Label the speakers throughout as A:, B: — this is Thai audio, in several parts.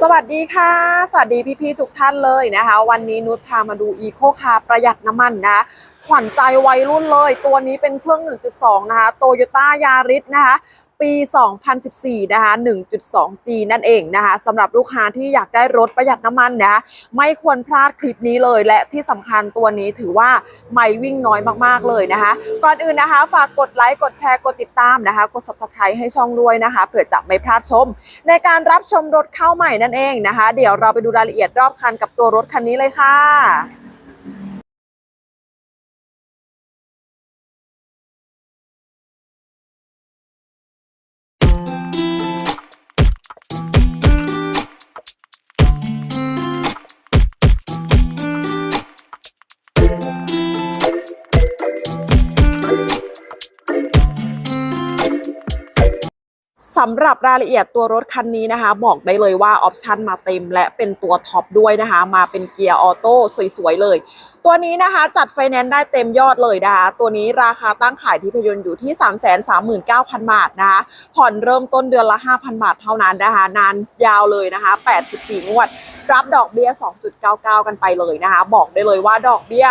A: สวัสดีค่ะ สวัสดีพี่ๆทุกท่านเลยนะคะ วันนี้นุชพามาดูอีโคคาร์ประหยัดน้ำมันนะ ขวัญใจวัยรุ่นเลย ตัวนี้เป็นเครื่อง 1.2 นะคะโตโยต้ายาริสนะคะ ปี 2014 นะคะ 1.2G นั่นเองนะคะสำหรับลูกค้าที่อยากได้รถประหยัดน้ำมันนะคะไม่ควรพลาดคลิปนี้เลยและที่สำคัญตัวนี้ถือว่าไม่วิ่งน้อยมากๆเลยนะคะ ก่อนอื่นนะคะ ฝากกดไลค์ กดแชร์ กดติดตามนะคะ กด subscribe ให้ช่องด้วยนะคะเผื่อจะไม่พลาดชม ในการรับชมรถเข้าใหม่นั่นเองนะคะ เดี๋ยวเราไปดูรายละเอียดรอบคันกับตัวรถคันนี้เลยค่ะ สำหรับรายละเอียดตัวรถคันนี้นะคะ บอกได้เลยว่าออปชันมาเต็ม และเป็นตัวท็อปด้วยนะคะ มาเป็นเกียร์ออโต้สวยๆเลย ตัวนี้นะคะจัดไฟแนนซ์ได้เต็มยอดเลยนะคะ ตัวนี้ราคาตั้งขายที่พยนต์อยู่ที่ 339,000 บาทนะคะ ผ่อนเริ่มต้นเดือนละ 5,000 บาทเท่านั้นนะคะ นานยาวเลยนะคะ 84 งวด รับดอกเบี้ย 2.99 กันไปเลยนะคะ บอกได้เลยว่าดอกเบี้ย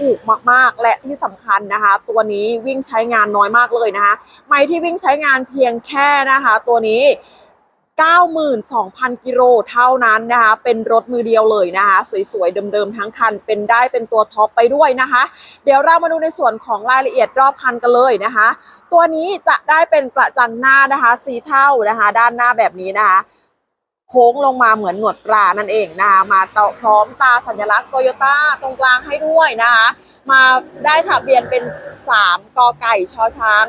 A: ถูกมากๆ และที่สำคัญนะคะ ตัวนี้วิ่งใช้งานน้อยมากเลยนะคะ ไม่ที่วิ่งใช้งานเพียงแค่นะคะ ตัวนี้ 92,000 กิโลเท่านั้นนะคะ เป็นรถมือเดียวเลยนะคะ สวยๆ เดิมๆ ทั้งคัน เป็นได้เป็นตัวท็อปไปด้วยนะคะ เดี๋ยวเรามาดูในส่วนของรายละเอียดรอบคันกันเลยนะคะ ตัวนี้จะได้เป็นกระจังหน้านะคะ สีเท่านะคะ ด้านหน้าแบบนี้นะคะ โค้งลงมาเหมือนหนวดปลานั่นเองนะคะมาต่อพร้อมตาสัญลักษณ์โตโยต้าตรงกลางให้ด้วยนะคะมาได้ทะเบียนเป็น 3 กอไก่ชอช้าง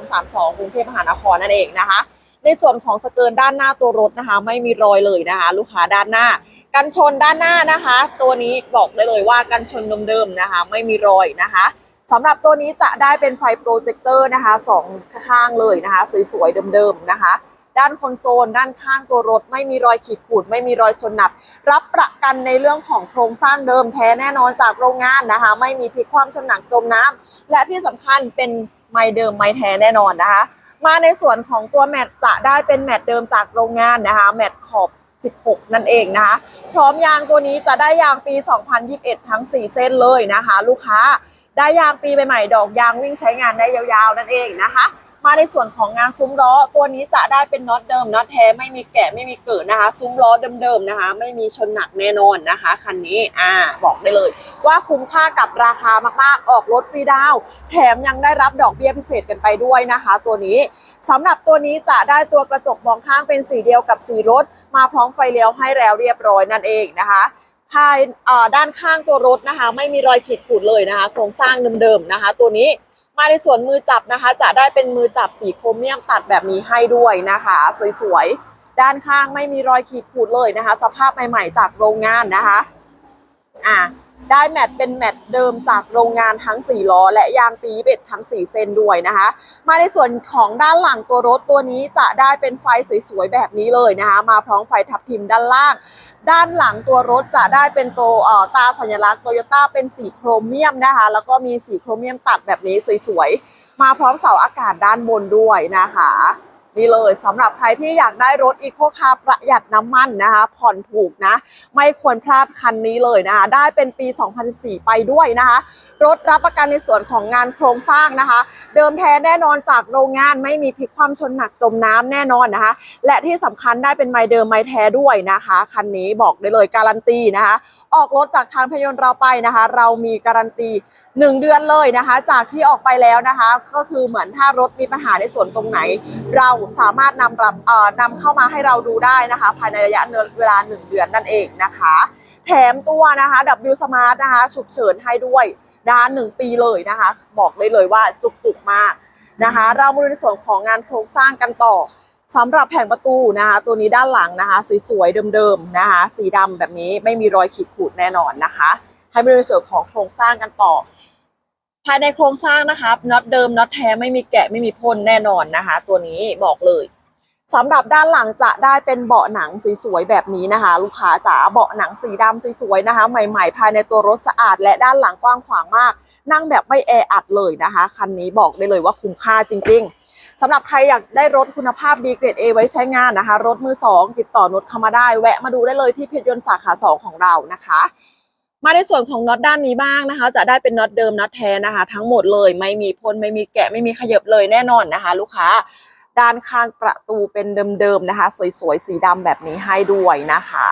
A: 6232กรุงเทพมหานครนั่นเองนะคะ ในส่วนของสเกินด้านหน้าตัวรถนะคะ ไม่มีรอยเลยนะคะ ลูกค้าด้านหน้า กันชนด้านหน้านะคะ ตัวนี้บอกได้เลยว่ากันชนเดิมๆนะคะ ไม่มีรอยนะคะสำหรับตัวนี้จะได้เป็นไฟโปรเจคเตอร์นะคะสองข้างเลยนะคะ สวยๆเดิมๆนะคะ ด้านคอนโซล ด้านข้างตัวรถ ไม่มีรอยขีดข่วนไม่มีรอยชนหนับ รับประกันในเรื่องของโครงสร้างเดิมแท้แน่นอนจากโรงงานนะคะ ไม่มีพลิกคว่ำชนหนักจมน้ำและที่สำคัญเป็นไม้เดิมไม้แท้แน่นอนนะคะ มาในส่วนของตัวแมตต์จะได้เป็นแมตต์เดิมจากโรงงานนะคะ แมตต์ขอบ 16 นั่นเองนะคะ พร้อมยางตัวนี้จะได้ยางปี 2021 ทั้ง 4 เส้นเลยนะคะ ลูกค้าได้ยางปีใหม่ๆดอกยางวิ่งใช้งานได้ยาวๆ นั่นเองนะคะ มาในส่วนของงานซุ้มล้อตัวนี้จะได้เป็นน็อตเดิมน็อตแท้ไม่มีแกะไม่มีเกิดนะคะ ซุ้มล้อเดิมๆนะคะ ไม่มีชนหนักแน่นอนนะคะคันนี้อ่าบอกได้เลย ว่าคุ้มค่ากับราคามากๆออกรถฟรีดาวแถมยังได้รับดอกเบี้ยพิเศษกันไปด้วยนะคะ ตัวนี้สำหรับตัวนี้จะได้ตัวกระจกมองข้างเป็นสีเดียวกับสีรถ มาพร้อมไฟเลี้ยวให้แล้วเรียบร้อยนั่นเองนะคะภายด้านข้างตัวรถนะคะ ไม่มีรอยขีดข่วนเลยนะคะ โครงสร้างเดิมๆนะคะ ตัวนี้ มาในส่วนมือจับนะคะ จะได้เป็นมือจับสีโครเมียมตัดแบบนี้ให้ด้วยนะคะ สวยๆ ด้านข้างไม่มีรอยขีดขูดเลยนะคะ สภาพใหม่ๆจากโรงงานนะคะ อ่า ได้แมตเป็นแมตเดิมจากโรงงานทั้ง 4 ล้อ และยางปีเบ็ดทั้ง 4 เส้นด้วยนะคะ มาในส่วนของด้านหลังตัวรถตัวนี้จะได้เป็นไฟสวยๆ แบบนี้เลยนะคะ มาพร้อมไฟทับทิมด้านล่าง ด้านหลังตัวรถจะได้เป็นตัวเอ่อตาสัญลักษณ์โตโยต้าเป็นสีโครเมียมนะคะ แล้วก็มีสีโครเมียมตัดแบบนี้สวยๆ มาพร้อมเสาอากาศด้านบนด้วยนะคะ นี่เลยสำหรับใครที่อยากได้รถอีโคคาร์ประหยัดน้ำมันนะคะ ผ่อนถูกนะ ไม่ควรพลาดคันนี้เลยนะคะ ได้เป็นปี 2014 ไปด้วยนะคะ รถรับประกันในส่วนของงานโครงสร้างนะคะ เดิมแท้แน่นอนจากโรงงานไม่มีพลิกความชนหนักจมน้ำแน่นอนนะคะ และที่สำคัญได้เป็นไมเดิมไมแท้ด้วยนะคะ คันนี้บอกได้เลยการันตีนะคะ ออกรถจากทางพยนต์เราไปนะคะ เรามีการันตี หนึ่งเดือนเลยนะคะ จากที่ออกไปแล้วนะคะ ก็คือเหมือนถ้ารถมีปัญหาในส่วนตรงไหน เราสามารถนำรับเอ่อนำเข้ามาให้เราดูได้นะคะ ภายในระยะเวลา 1 เดือนนั่นเองนะคะ แถมตัวนะคะ W Smart นะคะฉุกเฉินให้ด้วยด้านหนึ่งปีเลยนะคะ บอกเลยเลยว่าจุกๆมากนะคะ เรามาดูในส่วนของงานโครงสร้างกันต่อสำหรับแผงประตูนะคะ ตัวนี้ด้านหลังนะคะ สวยๆเดิมๆนะคะ สีดำแบบนี้ไม่มีรอยขีดขูดแน่นอนนะคะ ให้มาดูในส่วนของโครงสร้างกันต่อ ภายในโครงสร้างนะคะน็อตเดิมน็อตแท้ไม่มีแกะไม่มีพ่นแน่นอนนะคะ ตัวนี้บอกเลยสำหรับด้านหลังจะได้เป็นเบาะหนังสวยๆแบบนี้นะคะ ลูกค้าจ๋าเบาะหนังสีดำสวยๆนะคะ ใหม่ๆ ภายในตัวรถสะอาด และด้านหลังกว้างขวางมาก นั่งแบบไม่แออัดเลยนะคะคันนี้บอกได้เลยว่าคุ้มค่าจริง ๆสำหรับใครอยากได้รถคุณภาพดีเกรด A ไว้ใช้งานนะคะ รถมือสองติดต่อนุชเข้ามาได้ แวะมาดูได้เลยที่เพชรยนต์สาขา 2 ของเรานะคะ มาในส่วนของน็อตด้านนี้บ้างนะคะ จะได้เป็นน็อตเดิมน็อตแท้นะคะ ทั้งหมดเลยไม่มีพ่นไม่มีแกะไม่มีขยับเลยแน่นอนนะคะ ลูกค้า ด้านข้างประตูเป็นเดิมๆนะคะ สวยๆสีดำแบบนี้ให้ด้วยนะคะ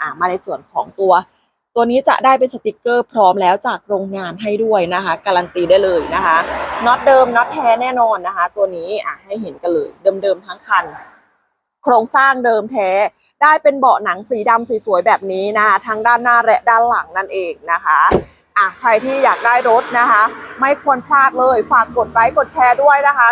A: อะมาในส่วนของตัวตัวนี้จะได้เป็นสติกเกอร์พร้อมแล้วจากโรงงานให้ด้วยนะคะ การันตีได้เลยนะคะน็อตเดิมน็อตแท้แน่นอนนะคะ ตัวนี้อะให้เห็นกันเลยเดิมๆทั้งคัน โครงสร้างเดิมแท้ ได้เป็นเบาะหนังสีดำสวยๆแบบนี้นะทั้งด้านหน้าและด้านหลังนั่นเองนะคะอะใครที่อยากได้รถนะคะ ไม่ควรพลาดเลยฝากกดไลค์กดแชร์ด้วยนะคะ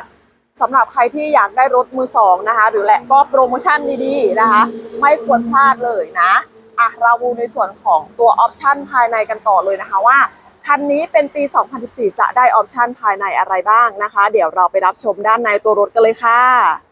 A: สำหรับใครที่อยากได้รถมือสองนะคะ หรือและก็โปรโมชั่นดีๆนะคะ ไม่ควรพลาดเลยนะอะเราดูในส่วนของตัวออปชันภายในกันต่อเลยนะคะว่าคันนี้เป็นปี 2014 จะได้ออปชันภายในอะไรบ้างนะคะ เดี๋ยวเราไปรับชมด้านในตัวรถกันเลยค่ะ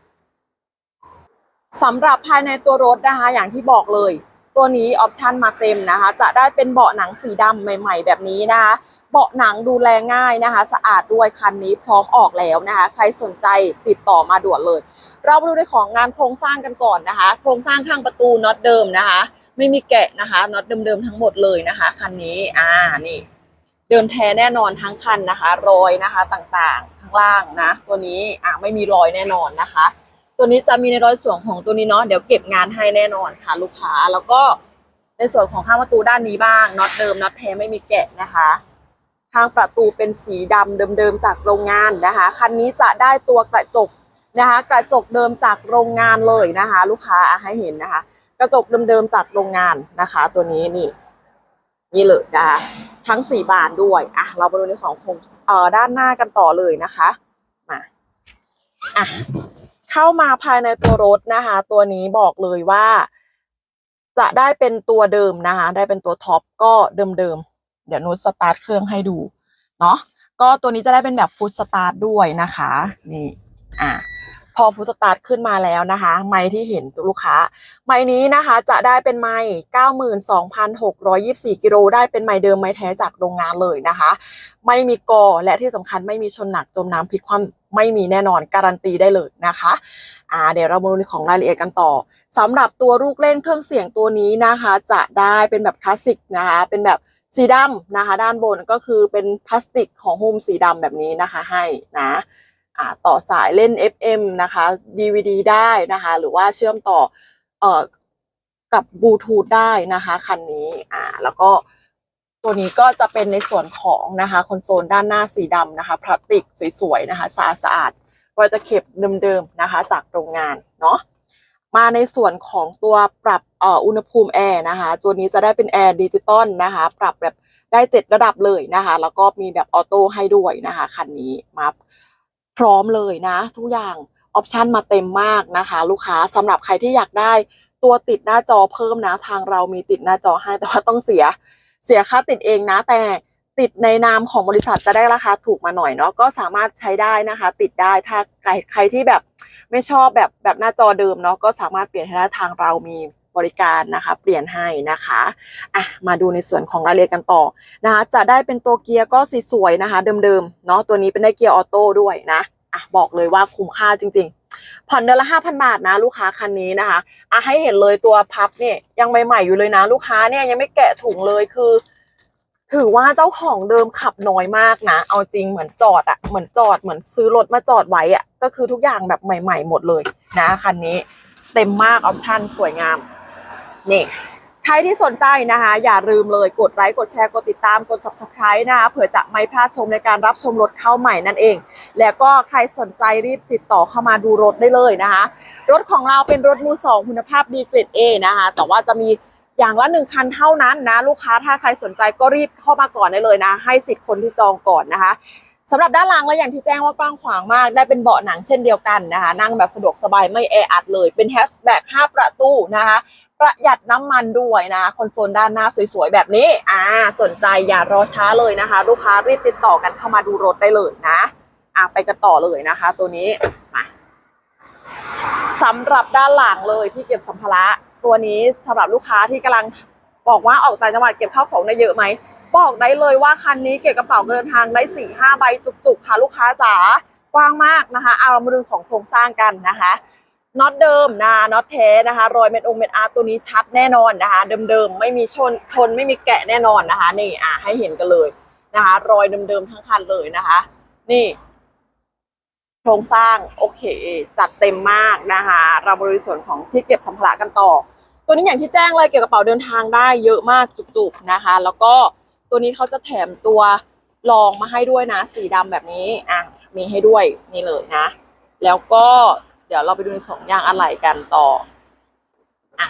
A: สำหรับภายในตัวรถนะคะอย่างที่บอกเลย ตัวนี้ออปชันมาเต็มนะคะ จะได้เป็นเบาะหนังสีดำใหม่ ๆ แบบนี้นะคะ เบาะหนังดูแลง่ายนะคะ สะอาดด้วยคันนี้พร้อมออกแล้วนะคะ ใครสนใจติดต่อมาด่วนเลย เรามาดูในของงานโครงสร้างกันก่อนนะคะ โครงสร้างข้างประตูน็อตเดิมนะคะ ไม่มีแกะนะคะน็อตเดิมๆทั้งหมดเลยนะคะคันนี้อ่านี่เดิมแท้แน่นอนทั้งคันนะคะ รอยนะคะต่างๆ ข้างล่างนะ ตัวนี้อะไม่มีรอยแน่นอนนะคะ ตัวนี้จะมีในร้อยส่วนของตัวนี้เนาะเดี๋ยวเก็บงานให้แน่นอนค่ะ ลูกค้าแล้วก็ในส่วนของข้างประตูด้านนี้บ้างน็อตเดิมน็อตแท้ไม่มีแกะนะคะทางประตูเป็นสีดำเดิมๆจากโรงงานนะคะ คันนี้จะได้ตัวกระจกนะคะ กระจกเดิมจากโรงงานเลยนะคะ ลูกค้าให้เห็นนะคะ กระจกเดิมๆจากโรงงานนะคะ ตัวนี้นี่นี่เลยนะคะทั้งสี่บานด้วยอะเรามาดูในของโครงเอ่อด้านหน้ากันต่อเลยนะคะมาอะ เข้ามาภายในตัวรถนะคะ ตัวนี้บอกเลยว่า จะได้เป็นตัวเดิมนะคะ ได้เป็นตัวท็อปก็เดิมๆ เดี๋ยวนุชสตาร์ทเครื่องให้ดู เนาะก็ตัวนี้จะได้เป็นแบบฟุตสตาร์ทด้วยนะคะ นี่ อะ พอฟุตสตาร์ทขึ้นมาแล้วนะคะ ไม้ที่เห็นตัวลูกค้า ไม้นี้นะคะจะได้เป็นไม้92,624กิโลได้เป็นไม้เดิมไม้แท้จากโรงงานเลยนะคะ ไม่มีกอและที่สำคัญไม่มีชนหนักจมน้ำพลิกคว่ำไม่มีแน่นอนการันตีได้เลยนะคะอ่าเดี๋ยวเรามาดูของรายละเอียดกันต่อสำหรับตัวลูกเล่นเครื่องเสียงตัวนี้นะคะ จะได้เป็นแบบคลาสสิกนะคะ เป็นแบบสีดำนะคะ ด้านบนก็คือเป็นพลาสติกของหุ้มสีดำแบบนี้นะคะให้นะ ต่อสายเล่น FM นะคะ DVD ได้นะคะ หรือว่าเชื่อมต่ออกับบลูทูธได้นะคะคันนี้อ่าแล้วก็ตัวนี้ก็จะเป็นในส่วนของนะคะคอนโซลด้านหน้าสีดำนะคะพลาสติกสวยๆนะคะสะอาดสะอาดรอยตะเข็บเดิมๆนะคะ จากโรงงานเนาะมาในส่วนของตัวปรับอ่ออุณหภูมิแอร์นะคะ ตัวนี้จะได้เป็นแอร์ดิจิตอลนะคะ ปรับแบบได้เจ็ดระดับเลยนะคะ แล้วก็มีแบบออโต้ให้ด้วยนะคะคันนี้มา พร้อมเลยนะ ทุกอย่างออปชันมาเต็มมากนะคะ ลูกค้าสำหรับใครที่อยากได้ตัวติดหน้าจอเพิ่มนะ ทางเรามีติดหน้าจอให้แต่ว่าต้องเสียเสียค่าติดเองนะ แต่ติดในนามของบริษัทจะได้ราคาถูกมาหน่อยเนาะก็สามารถใช้ได้นะคะ ติดได้ถ้าใครใครที่แบบไม่ชอบแบบแบบหน้าจอเดิมเนาะก็สามารถเปลี่ยนให้ได้ทางเรามี บริการนะคะเปลี่ยนให้นะคะอะมาดูในส่วนของรายละเอียดกันต่อนะคะจะได้เป็นตัวเกียร์ก็สวยๆนะคะ เดิมๆเนาะตัวนี้เป็นได้เกียร์ออโต้ด้วยนะอะบอกเลยว่าคุ้มค่าจริง ๆ ผ่อนเดือนละห้าพันบาทนะ ลูกค้าคันนี้นะคะอะให้เห็นเลยตัวพับเนี่ยยังใหม่ๆอยู่เลยนะ ลูกค้าเนี่ยยังไม่แกะถุงเลยคือ ถือว่าเจ้าของเดิมขับน้อยมากนะ เอาจริงเหมือนจอดอะเหมือนจอดเหมือนซื้อรถมาจอดไว้อะก็คือทุกอย่างแบบใหม่ ๆ หมดเลยนะคันนี้เต็มมากออปชั่นสวยงาม นี่ใครที่สนใจนะคะ อย่าลืมเลยกดไลค์กดแชร์กดติดตามกด subscribe นะคะเผื่อจะไม่พลาดชมในการรับชมรถเข้าใหม่นั่นเอง แล้วก็ใครสนใจรีบติดต่อเข้ามาดูรถได้เลยนะคะ รถของเราเป็นรถมือสองคุณภาพดีเกรด A นะคะ แต่ว่าจะมีอย่างละหนึ่งคันเท่านั้นนะ ลูกค้าถ้าใครสนใจก็รีบเข้ามาก่อนได้เลยนะ ให้สิทธิ์คนที่จองก่อนนะคะ สำหรับด้านหลังแล้วอย่างที่แจ้งว่ากว้างขวางมาก ได้เป็นเบาะหนังเช่นเดียวกันนะคะ นั่งแบบสะดวกสบายไม่แออัดเลย เป็นแฮชแบ็ก5ประตูนะคะ ประหยัดน้ำมันด้วยนะคอนโซลด้านหน้าสวยๆ แบบนี้ อ่า สนใจอย่ารอช้าเลยนะคะ ลูกค้ารีบติดต่อกันเข้ามาดูรถได้เลยนะ อะไปกันต่อเลยนะคะ ตัวนี้มาสำหรับด้านหลังเลยที่เก็บสัมภาระตัวนี้สำหรับลูกค้าที่กำลังบอกว่าออกต่างจังหวัดเก็บข้าวของได้เยอะไหม บอกได้เลยว่าคันนี้เก็บกระเป๋าเดินทางได้สี่ห้าใบจุกๆค่ะลูกค้าจ๋ากว้างมากนะคะ เอาเรามาดูของโครงสร้างกันนะคะน็อตเดิมนะน็อตแท้นะคะรอยเม็ดองเม็ดอาร์ตัวนี้ชัดแน่นอนนะคะ เดิมๆไม่มีชนชนไม่มีแกะแน่นอนนะคะ นี่อะให้เห็นกันเลยนะคะ รอยเดิมๆทั้งคันเลยนะคะ นี่ โครงสร้างโอเค จัดเต็มมากนะคะ เราบริส่วนของที่เก็บสัมภาระกันต่อ ตัวนี้อย่างที่แจ้งเลยเกี่ยวกับกระเป๋าเดินทางได้เยอะมากจุกๆนะคะ แล้วก็ ตัวนี้เขาจะแถมตัวรองมาให้ด้วยนะ สีดำแบบนี้อะมีให้ด้วยนี่เลยนะ แล้วก็เดี๋ยวเราไปดูในสองอย่างอะไหล่กันต่ออะ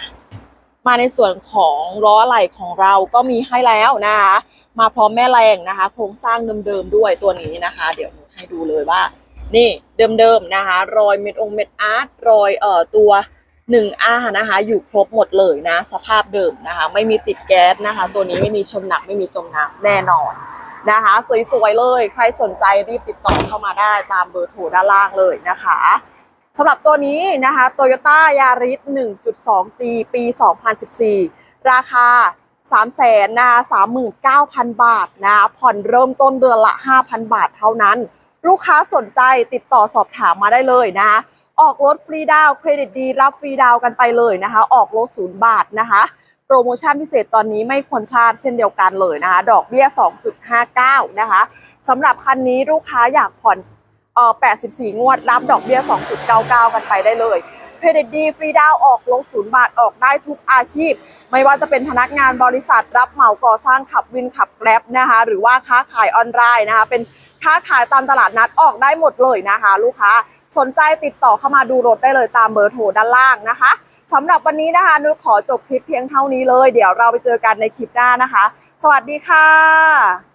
A: มาในส่วนของล้ออะไหล่ของเราก็มีให้แล้วนะคะมาพร้อมแม่แรงนะคะ โครงสร้างเดิมๆด้วยตัวนี้นะคะ เดี๋ยวให้ดูเลยว่า นี่เดิมๆนะคะ รอยเม็ดองเม็ดอาร์ตรอยเอ่อตัว หนึ่งอานะคะ อยู่ครบหมดเลยนะ สภาพเดิมนะคะ ไม่มีติดแก๊สนะคะ ตัวนี้ไม่มีชนหนักไม่มีจมน้ำแน่นอนนะคะ สวยๆเลย ใครสนใจรีบติดต่อเข้ามาได้ตามเบอร์โทรด้านล่างเลยนะคะสำหรับตัวนี้นะคะ Toyota Yaris 1.2G ปี 2014 ราคา 3 0 0 0 0 0นะ39,000 บาทนะผ่อนเริ่มต้นเดือนละ 5,000 บาทเท่านั้น ลูกค้าสนใจติดต่อสอบถามมาได้เลยนะคะ ออกรถฟรีดาวเครดิตดีรับฟรีดาวกันไปเลยนะคะ ออกรถศูนย์บาทนะคะโปรโมชั่นพิเศษตอนนี้ไม่ควรพลาดเช่นเดียวกันเลยนะคะ ดอกเบี้ย 2.59 นะคะสำหรับคันนี้ลูกค้าอยากผ่อนเอ่อ84 งวด รับดอกเบี้ย 2.99 กันไปได้เลยเครดิตดีฟรีดาวออกรถศูนย์บาทออกได้ทุกอาชีพ ไม่ว่าจะเป็นพนักงานบริษัท รับเหมาก่อสร้างขับวินขับแกร็บนะคะ หรือว่าค้าขายออนไลน์นะคะ เป็นค้าขายตามตลาดนัดออกได้หมดเลยนะคะ ลูกค้า สนใจติดต่อเข้ามาดูรถได้เลยตามเบอร์โทรด้านล่างนะคะสำหรับวันนี้นะคะนุ้ยขอจบคลิปเพียงเท่านี้เลย เดี๋ยวเราไปเจอกันในคลิปหน้านะคะ สวัสดีค่ะ